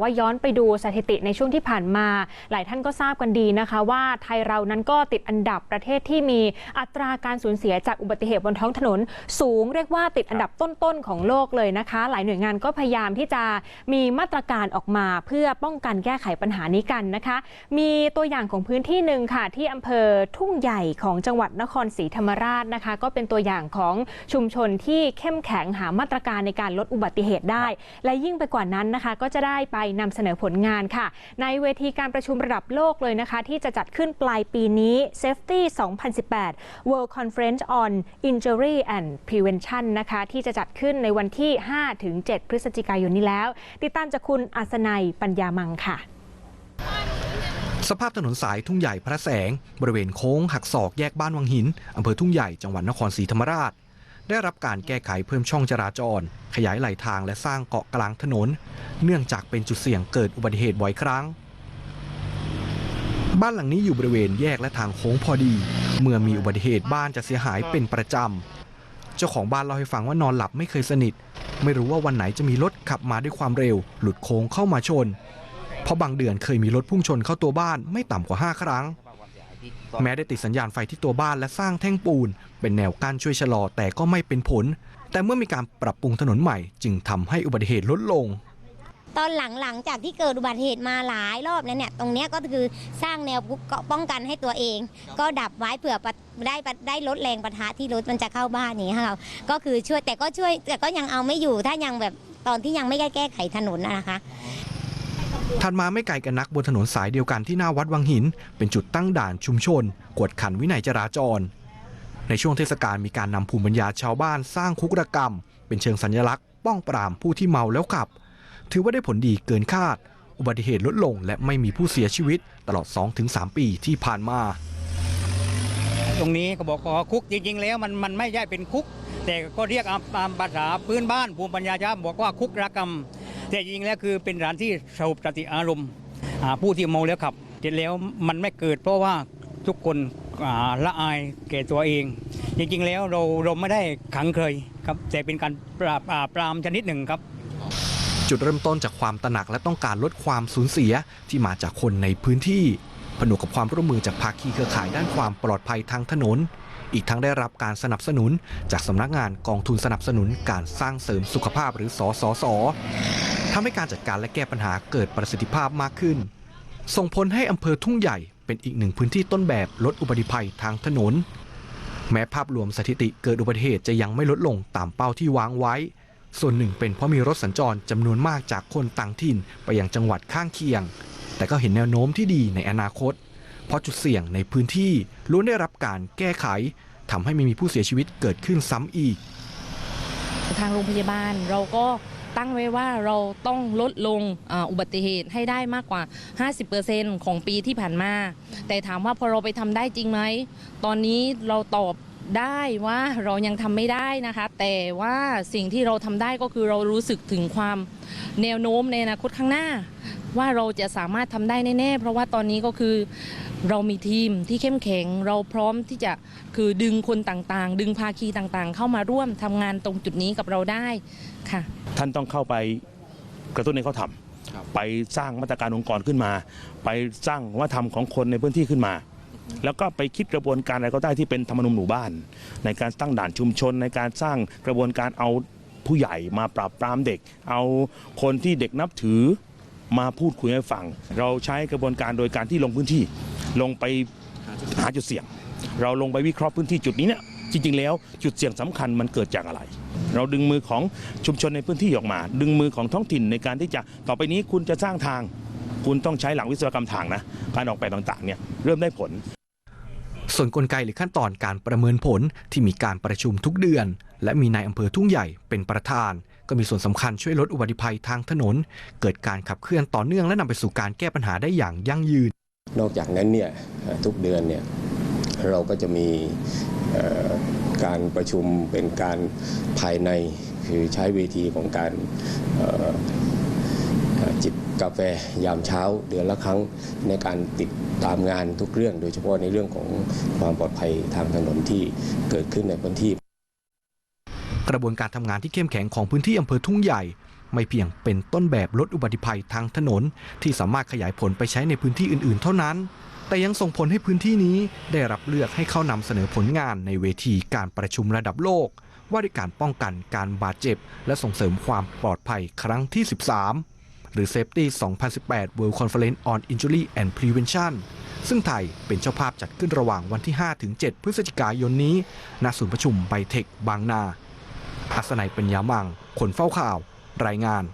ว่าย้อนไปดูสถิติในช่วงที่ผ่านมา หลายท่านก็ทราบกันดีนะคะ ว่าไทยเรานั้นก็ติดอันดับประเทศที่มีอัตราการสูญเสียจากอุบัติเหตุบนท้องถนน สูงเรียกว่าติดอันดับต้นๆของโลกเลยนะคะ หลายหน่วยงานก็พยายามที่จะมีมาตรการออกมาเพื่อป้องกันแก้ไขปัญหานี้กันนะคะ มีตัวอย่างของพื้นที่หนึ่งค่ะ ที่อำเภอทุ่งใหญ่ของจังหวัดนครศรีธรรมราชนะคะ ก็เป็นตัวอย่างของชุมชนที่เข้มแข็งหามาตรการในการลดอุบัติเหตุได้ และยิ่งไปกว่านั้นนะคะ ก็จะได้ไปนำเสนอผลงานค่ะ ในเวทีการประชุมระดับโลกเลยนะคะ ที่จะจัดขึ้นปลายปีนี้ Safety 2018 World Conference on Injury and Prevention นะคะที่จะจัดขึ้นในวันที่ 5-7 พฤศจิกายนนี้แล้ว ติดตามจากคุณอัศนัยปัญญามังค่ะสภาพถนนสายทุ่งใหญ่พระแสง บริเวณโค้งหักศอกแยกบ้านวังหิน อำเภอทุ่งใหญ่จังหวัดนครศรีธรรมราช ได้รับการแก้ไขเพิ่มช่องจราจร ขยายไหลทางและสร้างเกาะกลางถนน เนื่องจากเป็นจุดเสี่ยงเกิดอุบัติเหตุบ่อยครั้ง บ้านหลังนี้อยู่บริเวณแยกและทางโค้งพอดี เมื่อมีอุบัติเหตุบ้านจะเสียหายเป็นประจำเจ้าของบ้านเล่าให้ฟังว่านอนหลับไม่เคยสนิท ไม่รู้ว่าวันไหนจะมีรถขับมาด้วยความเร็ว หลุดโค้งเข้ามาชน เพราะบางเดือนเคยมีรถพุ่งชนเข้าตัวบ้านไม่ต่ำกว่า 5 ครั้ง แม้ได้ติดสัญญาณไฟที่ตัวบ้านและสร้างแท่งปูน เป็นแนวกั้นช่วยชะลอแต่ก็ไม่เป็นผล แต่เมื่อมีการปรับปรุงถนนใหม่ จึงทำให้อุบัติเหตุลดลง ตอนหลังหลังจากที่เกิดอุบัติเหตุมาหลายรอบแล้วเนี่ยตรงเนี้ยก็คือสร้างแนวป้องกันให้ตัวเอง ก็ดับไว้เผื่อปะได้ปะได้ลดแรงปะทะที่รถมันจะเข้าบ้านอย่างเงี้ยค่ะก็คือช่วยแต่ก็ช่วยแต่ก็ยังเอาไม่อยู่ถ้ายังแบบตอนที่ยังไม่ได้แก้ไขถนนน่ะนะคะ ถัดมาไม่ไกลกันนักบนถนนสายเดียวกันที่หน้าวัดวังหิน เป็นจุดตั้งด่านชุมชน กวดขันวินัยจราจร ในช่วงเทศกาลมีการนำภูมิปัญญาชาวบ้านสร้างคุกรกรรม เป็นเชิงสัญลักษณ์ ป้องปรามผู้ที่เมาแล้วขับ ถือว่าได้ผลดีเกินคาด อุบัติเหตุลดลงและไม่มีผู้เสียชีวิตตลอด 2-3 ปีที่ผ่านมา ตรงนี้ก็บอกว่าคุกจริง ๆ แล้วมันมันไม่ใช่เป็นคุก แต่ก็เรียกตามภาษาพื้นบ้านภูมิปัญญาชาวบอกว่าคุกรกรรม แต่จริงแล้วคือเป็นสถานที่สงบสติอารมณ์ผู้ที่เมาแล้วขับเสร็จแล้วมันไม่เกิดเพราะว่าทุกคนละอายแก่ตัวเอง จริงๆแล้วเราเราไม่ได้ขังเคยครับแต่เป็นการปราบปรามชนิดหนึ่งครับ จุดเริ่มต้นจากความตระหนักและต้องการลดความสูญเสียที่มาจากคนในพื้นที่ ผนวกกับความร่วมมือจากภาคีเครือข่ายด้านความปลอดภัยทางถนน อีกทั้งได้รับการสนับสนุนจากสำนักงานกองทุนสนับสนุนการสร้างเสริมสุขภาพหรือสสส ทำให้การจัดการและแก้ปัญหาเกิดประสิทธิภาพมากขึ้น ส่งผลให้อำเภอทุ่งใหญ่เป็นอีกหนึ่งพื้นที่ต้นแบบลดอุบัติภัยทางถนน แม้ภาพรวมสถิติเกิดอุบัติเหตุจะยังไม่ลดลงตามเป้าที่วางไว้ ส่วนหนึ่งเป็นเพราะมีรถสัญจรจำนวนมากจากคนต่างถิ่นไปยังจังหวัดข้างเคียง แต่ก็เห็นแนวโน้มที่ดีในอนาคต เพราะจุดเสี่ยงในพื้นที่ล้วนได้รับการแก้ไขทำให้ไม่มีผู้เสียชีวิตเกิดขึ้นซ้ำอีกทางโรงพยาบาลเราก็ ตั้งไว้ว่าเราต้องลดลงอุบัติเหตุให้ได้มากกว่า 50%ของปีที่ผ่านมา แต่ถามว่าพอเราไปทำได้จริงไหม ตอนนี้เราตอบได้ว่าเรายังทำไม่ได้นะคะ แต่ว่าสิ่งที่เราทำได้ก็คือเรารู้สึกถึงความแนวโน้มในอนาคตข้างหน้า ว่าเราจะสามารถทำได้แน่ๆ เพราะว่าตอนนี้ก็คือ เรามีทีมที่เข้มแข็งเราพร้อมที่จะคือดึงคนต่างๆ ดึงภาคีต่างๆ เข้ามาร่วมทำงานตรงจุดนี้กับเราได้ค่ะ ท่านต้องเข้าไปกระตุ้นให้เขาทำไปสร้างมาตรการองค์กรขึ้นมา ไปสร้างวัฒนธรรมของคนในพื้นที่ขึ้นมา แล้วก็ไปคิดกระบวนการอะไรก็ได้ที่เป็นธรรมนูญหมู่บ้าน ในการตั้งด่านชุมชน ในการสร้างกระบวนการเอาผู้ใหญ่มาปราบปรามเด็ก เอาคนที่เด็กนับถือมาพูดคุยให้ฟัง เราใช้กระบวนการโดยการที่ลงพื้นที่ ลงไปหาจุดเสี่ยง เราลงไปวิเคราะห์พื้นที่จุดนี้เนี่ยจริงๆแล้วจุดเสี่ยงสำคัญมันเกิดจากอะไร เราดึงมือของชุมชนในพื้นที่ออกมา ดึงมือของท้องถิ่นในการที่จะต่อไปนี้คุณจะสร้างทาง คุณต้องใช้หลังวิศวกรรมทางนะการออกแบบต่างๆเนี่ยเริ่มได้ผล ส่วนกลไกหรือขั้นตอนการประเมินผลที่มีการประชุมทุกเดือน และมีนายอำเภอทุ่งใหญ่เป็นประธาน ก็มีส่วนสำคัญช่วยลดอุบัติภัยทางถนน เกิดการขับเคลื่อนต่อเนื่องและนำไปสู่การแก้ปัญหาได้อย่างยั่งยืน นอกจากนั้นเนี่ยทุกเดือนเนี่ยเราก็จะมีการประชุมเป็นการภายในคือใช้เวทีของการจิบกาแฟยามเช้าเดือนละครั้งในการติดตามงานทุกเรื่อง โดยเฉพาะในเรื่องของความปลอดภัยทางถนนที่เกิดขึ้นในพื้นที่ กระบวนการทำงานที่เข้มแข็งของพื้นที่อำเภอทุ่งใหญ่ ไม่เพียงเป็นต้นแบบลดอุบัติภัยทางถนน ที่สามารถขยายผลไปใช้ในพื้นที่อื่น ๆ เท่านั้น แต่ยังส่งผลให้พื้นที่นี้ได้รับเลือกให้เข้านำเสนอผลงานในเวทีการประชุมระดับโลก ว่าด้วยการป้องกันการบาดเจ็บ และส่งเสริมความปลอดภัยครั้งที่ 13 หรือ Safety 2018 World Conference on Injury and Prevention ซึ่งไทยเป็นเจ้าภาพจัดขึ้นระหว่างวันที่ 5-7 พฤศจิกายนนี้ ณ ศูนย์ประชุมไบเทคบางนาอัศนัยป็นยามัง คนเฝ้าข่าว รายงาน